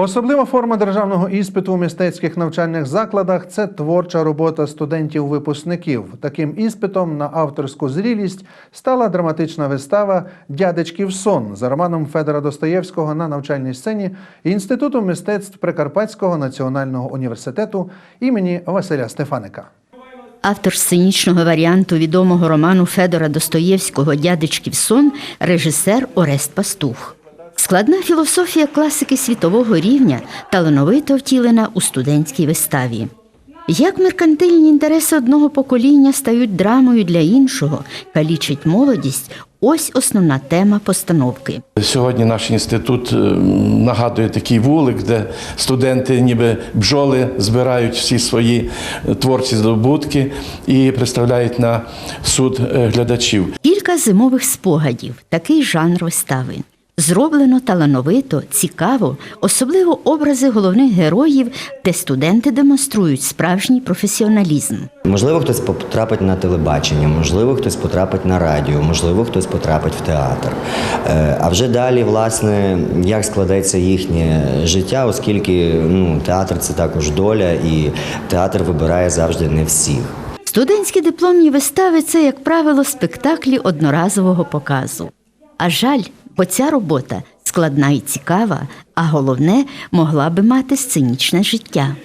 Особлива форма державного іспиту у мистецьких навчальних закладах це творча робота студентів-випускників. Таким іспитом на авторську зрілість стала драматична вистава Дядечків сон за романом Федора Достоєвського на навчальній сцені Інституту мистецтв Прикарпатського національного університету імені Василя Стефаника. Автор сценічного варіанту відомого роману Федора Достоєвського Дядечків сон режисер Орест Пастух. Складна філософія класики світового рівня талановито втілена у студентській виставі. Як меркантильні інтереси одного покоління стають драмою для іншого, калічить молодість ось основна тема постановки. Сьогодні наш інститут е, нагадує такий вулик, де студенти, ніби бджоли, збирають всі свої е, творчі здобутки і представляють на суд е, глядачів. Кілька зимових спогадів такий жанр вистави. Зроблено талановито, цікаво, особливо образи головних героїв, де студенти демонструють справжній професіоналізм. Можливо, хтось потрапить на телебачення, можливо, хтось потрапить на радіо, можливо, хтось потрапить в театр. Е, А вже далі, власне, як складеться їхнє життя, оскільки ну, театр це також доля, і театр вибирає завжди не всіх. Студентські дипломні вистави це, як правило, спектаклі одноразового показу. А жаль, бо ця робота складна і цікава, а головне, могла би мати сценічне життя.